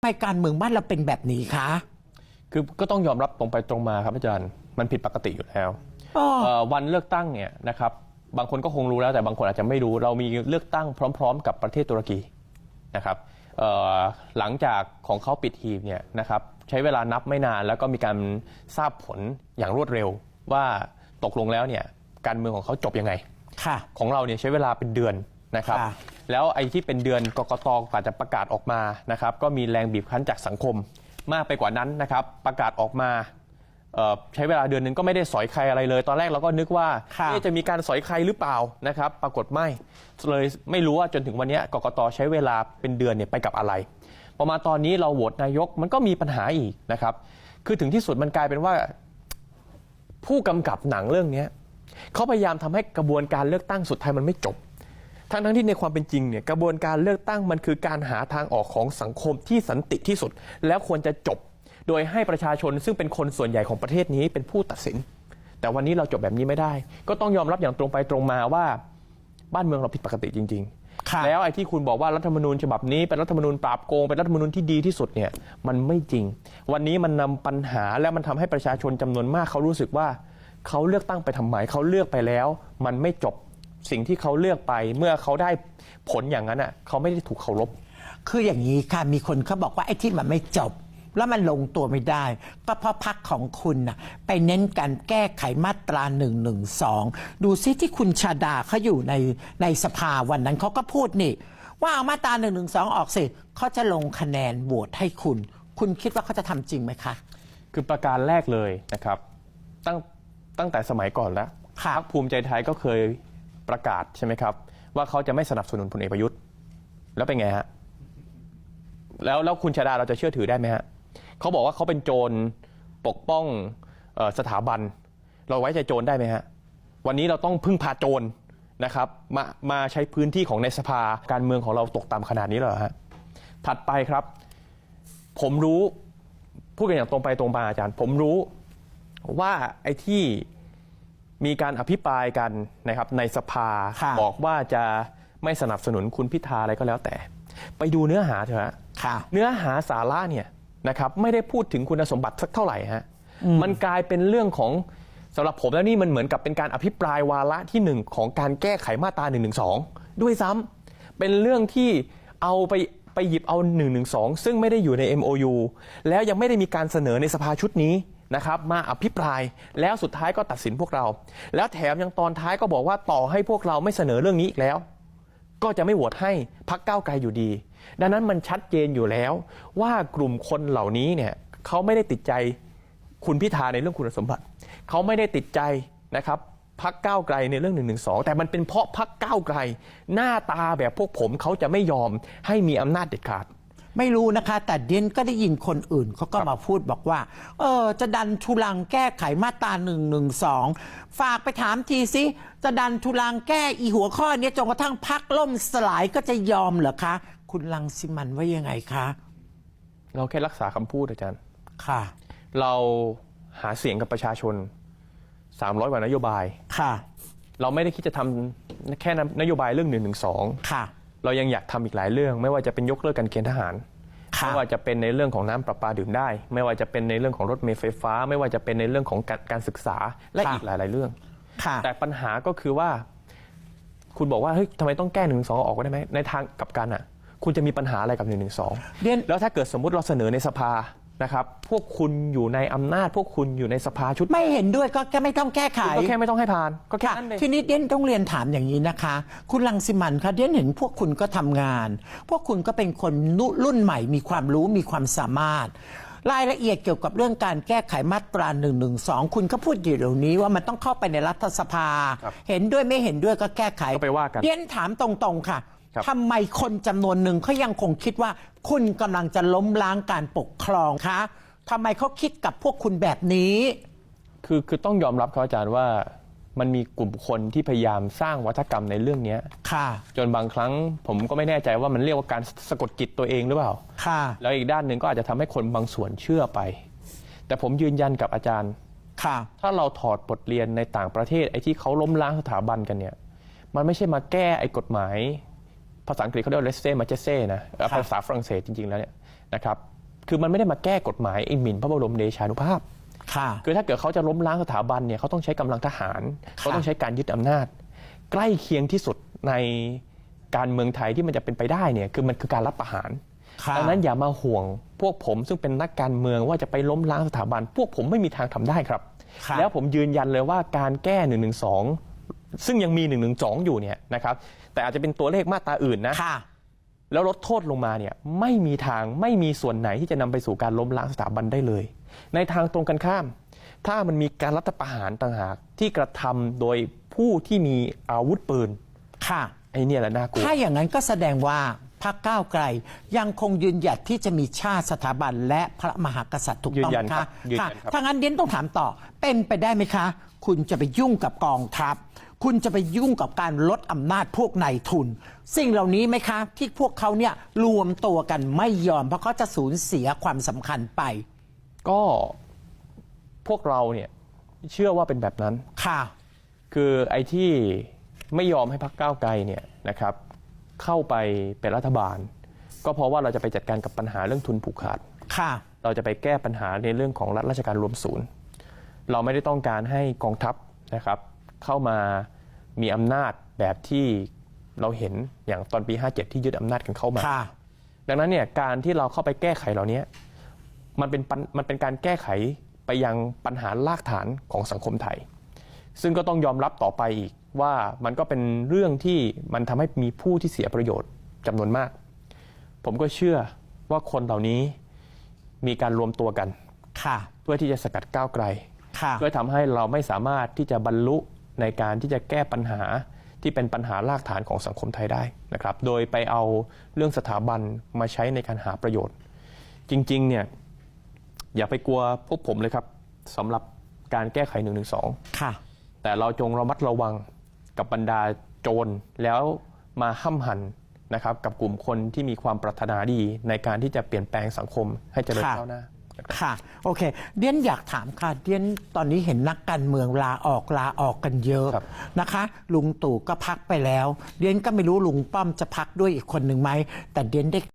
ทำไมการเมืองบ้านเราเป็นแบบนี้คะ คือก็ต้องยอมรับตรงไปตรงมาครับอาจารย์ มันผิดปกติอยู่แล้วอ๋อเอ่อวันเลือกตั้งเนี่ยนะครับบางคนก็คงรู้แล้วแต่บางคนอาจจะไม่รู้ เรามีเลือกตั้งพร้อม ๆ กับประเทศตุรกีนะครับเอ่อหลังจากของเขาปิดหีบเนี่ยนะครับใช้เวลานับไม่นานแล้วก็มีการทราบผลอย่างรวดเร็ว ว่าตกลงแล้วเนี่ยการเมืองของเขาจบยังไง ค่ะ ของเราเนี่ยใช้เวลาเป็นเดือน นะครับ ค่ะ แล้วไอ้ที่เป็นเดือนกกตกว่าจะประกาศออกมานะครับ ก็มีแรงบีบคั้นจากสังคมมากไปกว่านั้นนะครับ ประกาศออกมาเอ่อใช้เวลาเดือนหนึงก็ไม่ได้สอยใครอะไรเลย ตอนแรกเราก็นึกว่าค่ะ เอ๊ะจะมีการสอยใครหรือเปล่านะครับ ปรากฏไม่เลยไม่รู้ว่าจนถึงวันเนี้ยกกตใช้เวลาเป็นเดือนเนี่ยไปกับอะไรพอมาตอนนี้เราโหวตนายกมันก็มีปัญหาอีกนะครับ คือถึงที่สุดมันกลายเป็นว่า ผู้กำกับหนังเรื่องเนี้ยเขาพยายามทำให้กระบวนการเลือกตั้งสุดท้ายมันไม่จบ ทั้งทั้งที่ในความเป็นจริงเนี่ยกระบวนการเลือกตั้งมันคือการหาทางออกของสังคมที่สันติที่สุด แล้วควรจะจบ โดยให้ประชาชนซึ่งเป็นคนส่วนใหญ่ของประเทศนี้เป็นผู้ตัดสิน แต่วันนี้เราจบแบบนี้ไม่ได้ ก็ต้องยอมรับอย่างตรงไปตรงมาว่าบ้านเมืองเราผิดปกติจริงค่ะๆแล้วไอ้ที่คุณบอกว่ารัฐธรรมนูญฉบับนี้เป็นรัฐธรรมนูญปราบโกงเป็นรัฐธรรมนูญที่ดีที่สุดเนี่ยมันไม่จริง วันนี้มันนำปัญหาและมันทำให้ประชาชนจำนวนมากเขารู้สึกว่าเขาเลือกตั้งไปทำไมเขาเลือกไปแล้ว มันไม่จบ สิ่งที่เขาเลือกไปเมื่อเขาได้ผลอย่างนั้นอะเขาไม่ได้ถูกเคารพ คืออย่างนี้ค่ะมีคนเขาบอกว่าไอ้ที่มันไม่จบ แล้วมันลงตัวไม่ได้ก็เพราะพักของคุณน่ะไปเน้นการแก้ไขมาตรา1นึดูซิที่คุณชาดาเขาอยู่ในในสภาวันนั้นเขาก็พูดนี่ ว่าเอามาตรา1นึออกสิเขาจะลงคะแนนโหวตให้คุณ คุณคิดว่าเขาจะทำจริงไหมคะ คือประการแรกเลยนะครับ ตั้งตั้งแต่สมัยก่อนแล้วค่ะ พรรคภูมิใจไทยก็เคย ประกาศใช่ไหมครับ ว่าเขาจะไม่สนับสนุนพลเอกประยุทธ์ แล้วเป็นไงฮะแล้วแล้วคุณชาดาเราจะเชื่อถือได้ไหมฮะเขาบอกว่าเขาเป็นโจรปกป้องออสถาบัน เราไว้ใจโจรได้ไหมฮะวันนี้เราต้องพึ่งพาโจรนะครับมามาใช้พื้นที่ของในสภาการเมืองของเราตกต่ำขนาดนี้เหรอฮะถัดไปครับ ผมรู้พูดกันอย่างตรงไปตรงมาอาจารย์ ผมรู้ว่าไอ้ที่ มีการอภิปรายกันนะครับในสภาค่ะบอกว่าจะไม่สนับสนุนคุณพิธาอะไรก็แล้วแต่ ไปดูเนื้อหาเถอะฮะค่ะ เนื้อหาสาระเนี่ยนะครับไม่ได้พูดถึงคุณสมบัติสักเท่าไหร่ฮะมันกลายเป็นเรื่องของสำหรับผมแล้วนี่มันเหมือนกับเป็นการอภิปรายวาระที่หนึ่งของการแก้ไขมาตรา1นึด้วยซ้ำเป็นเรื่องที่เอาไปไปหยิบเอา1นึซึ่งไม่ได้อยู่ใน MOU แล้วยังไม่ได้มีการเสนอในสภาชุดนี้ นะครับมาอภิปรายแล้วสุดท้ายก็ตัดสินพวกเรา แล้วแถมยังตอนท้ายก็บอกว่าต่อให้พวกเราไม่เสนอเรื่องนี้อีกแล้ว ก็จะไม่โหวตให้พักก้าวไกลอยู่ดี ดังนั้นมันชัดเจนอยู่แล้วว่ากลุ่มคนเหล่านี้เนี่ยเขาไม่ได้ติดใจคุณพิธาในเรื่องคุณสมบัติ เขาไม่ได้ติดใจนะครับพักก้าวไกลในเรื่องหนึ่งหนึ่งสองแต่มันเป็นเพราะพักก้าวไกล หน้าตาแบบพวกผมเขาจะไม่ยอมให้มีอำนาจเด็ดขาด ไม่รู้นะคะ แต่เดียนก็ได้ยินคนอื่นเขาก็มาพูดบอกว่า เออ จะดันทุลังแก้ไขมาตราหนึ่งหนึ่งสองฝากไปถามทีสิจะดันทุลังแก้อีหัวข้อเนี้ยจนกระทั่งพักล่มสลายก็จะยอมเหรอคะ คุณลังสิมันว่ายังไงคะ เราแค่รักษาคำพูดอาจารย์ ค่ะ เราหาเสียงกับประชาชน 300กว่านโยบาย ค่ะ เราไม่ได้คิดจะทำแค่นโยบายเรื่องหนึ่งหนึ่งสอง ค่ะ เรายังอยากทำอีกหลายเรื่อง ไม่ว่าจะเป็นยกเลิกการเกณฑ์ทหารค่ะไม่ว่าจะเป็นในเรื่องของน้ำประปาดื่มได้ ไม่ว่าจะเป็นในเรื่องของรถเมล์ไฟฟ้า ไม่ว่าจะเป็นในเรื่องของการการศึกษาและค่ะอีกหลาย ๆ เรื่องค่ะแต่ปัญหาก็คือว่า คุณบอกว่าเฮ้ยทำไมต้องแก้หนึ่งสองออกได้ไหมในทางกลับกันอะ คุณจะมีปัญหาอะไรกับหนึ่งหนึ่งสองเรียนแล้วถ้าเกิดสมมุติเราเสนอในสภา นะครับ พวกคุณอยู่ในอำนาจ พวกคุณอยู่ในสภาชุดไม่เห็นด้วยก็แค่ไม่ต้องแก้ไขคุณก็แค่ไม่ต้องให้ผ่าน ก็แค่ค่ะนั้นเอง ทีนี้เดียนต้องเรียนถามอย่างนี้นะคะ คุณลังสิมันคะเดียนเห็นพวกคุณก็ทำงาน พวกคุณก็เป็นคนรุ่นใหม่มีความรู้มีความสามารถ รายละเอียดเกี่ยวกับเรื่องการแก้ไขมาตรา1นึคุณก็พูดอยู่เดี๋ยวนี้ว่ามันต้องเข้าไปในรัฐสภา ครับเห็นด้วยไม่เห็นด้วยก็แก้ไขก็ไปว่ากันเดียนถามตรงๆค่ะครับ ทำไมคนจำนวนหนึ่งเขายังคงคิดว่า คุณกำลังจะล้มล้างการปกครองคะทำไมเขาคิดกับพวกคุณแบบนี้ คือคือต้องยอมรับครับอาจารย์ว่ามันมีกลุ่มคนที่พยายามสร้างวัฒกรรมในเรื่องเนี้ยค่ะ จนบางครั้งผมก็ไม่แน่ใจว่ามันเรียกว่าการสะกดจิตตัวเองหรือเปล่า ค่ะ แล้วอีกด้านหนึ่งก็อาจจะทำให้คนบางส่วนเชื่อไป แต่ผมยืนยันกับอาจารย์ ค่ะ ถ้าเราถอดบทเรียนในต่างประเทศไอ้ที่เขาล้มล้างสถาบันกันเนี่ย มันไม่ใช่มาแก้ไอ้กฎหมาย ภาษาอังกฤษเขาเรียกว่า laissez m a j e s t e นะเอ่อครับภาษาฝรั่งเศสจริง ๆ แล้วเนี่ยนะครับคือมันไม่ได้มาแก้กฎหมายไอ้หมิ่นพระบรมเดชานุภาพค่ะคือถ้าเกิดเขาจะล้มล้างสถาบันเนี่ยเขาต้องใช้กำลังทหาร เขาต้องใช้การยึดอำนาจ ใกล้เคียงที่สุดในการเมืองไทยที่มันจะเป็นไปได้เนี่ยคือมันคือการรับประหารค่ะดังนั้นอย่ามาห่วงพวกผมซึ่งเป็นนักการเมืองว่าจะไปล้มล้างสถาบัน พวกผมไม่มีทางทำได้ครับค่ะแล้วผมยืนยันเลยว่าการแก้1นึ ซึ่งยังมี1นึอยู่เนี่ยนะครับแต่อาจจะเป็นตัวเลขมาตราอื่นนะค่ะ แล้วลดโทษลงมาเนี่ยไม่มีทางไม่มีส่วนไหนที่จะนำไปสู่การล้มล้างสถาบันได้เลย ในทางตรงกันข้าม ถ้ามันมีการรัฐประหารต่างหากที่กระทำโดยผู้ที่มีอาวุธปืนค่ะ ไอ้เนี่ยแหละน่ากลัว ถ้าอย่างนั้นก็แสดงว่าพรรคก้าวไกล ยังคงยืนหยัดที่จะมีชาติสถาบันและพระมหากษัตริย์ถูกต้องยืนยันครัคะบยืนยัค่ะนครับ ถ้างั้นเดียนต้องถามต่อ เป็นไปได้ไหมคะ คุณจะไปยุ่งกับกองทัพ คุณจะไปยุ่งกับการลดอำนาจพวกนายทุน สิ่งเหล่านี้ไหมคะ ที่พวกเขาเนี่ยรวมตัวกันไม่ยอม เพราะเขาจะสูญเสียความสำคัญไปก็พวกเราเนี่ยเชื่อว่าเป็นแบบนั้น ค่ะ คือไอ้ที่ไม่ยอมให้พรรคก้าวไกลเนี่ยนะครับ เข้าไปเป็นรัฐบาล ก็เพราะว่าเราจะไปจัดการกับปัญหาเรื่องทุนผูกขาด ค่ะ เราจะไปแก้ปัญหาในเรื่องของรัฐราชการรวมศูนย์ เราไม่ได้ต้องการให้กองทัพนะครับ เข้ามามีอำนาจแบบที่เราเห็นอย่างตอนปี 57 ที่ยึดอำนาจกันเข้ามา ค่ะ ดังนั้นเนี่ยการที่เราเข้าไปแก้ไขเหล่านี้มันเป็นปัญมันเป็นการแก้ไขไปยังปัญหารากฐานของสังคมไทย ซึ่งก็ต้องยอมรับต่อไปอีกว่ามันก็เป็นเรื่องที่มันทำให้มีผู้ที่เสียประโยชน์จำนวนมาก ผมก็เชื่อว่าคนเหล่านี้มีการรวมตัวกัน ค่ะ เพื่อที่จะสกัดก้าวไกล ค่ะ เพื่อทำให้เราไม่สามารถที่จะบรรลุ ในการที่จะแก้ปัญหาที่เป็นปัญหารากฐานของสังคมไทยได้นะครับ โดยไปเอาเรื่องสถาบันมาใช้ในการหาประโยชน์ จริงๆเนี่ยอย่าไปกลัวพวกผมเลยครับสำหรับการแก้ไข1นึค่ะ แต่เราจงระมัดระวังกับบรรดาโจรแล้วมาห้ำหันนะครับกับกลุ่มคนที่มีความปรารถนาดีในการที่จะเปลี่ยนแปลงสังคมให้เจริญค่ะก้าวหน้า ค่ะ โอเค เดียนอยากถามค่ะ เดียนตอนนี้เห็นนักการเมืองลาออกลาออกกันเยอะครับ นะคะ ลุงตู่ก็พักไปแล้ว เดียนก็ไม่รู้ลุงป้อมจะพักด้วยอีกคนหนึ่งไหมแต่เดียนได้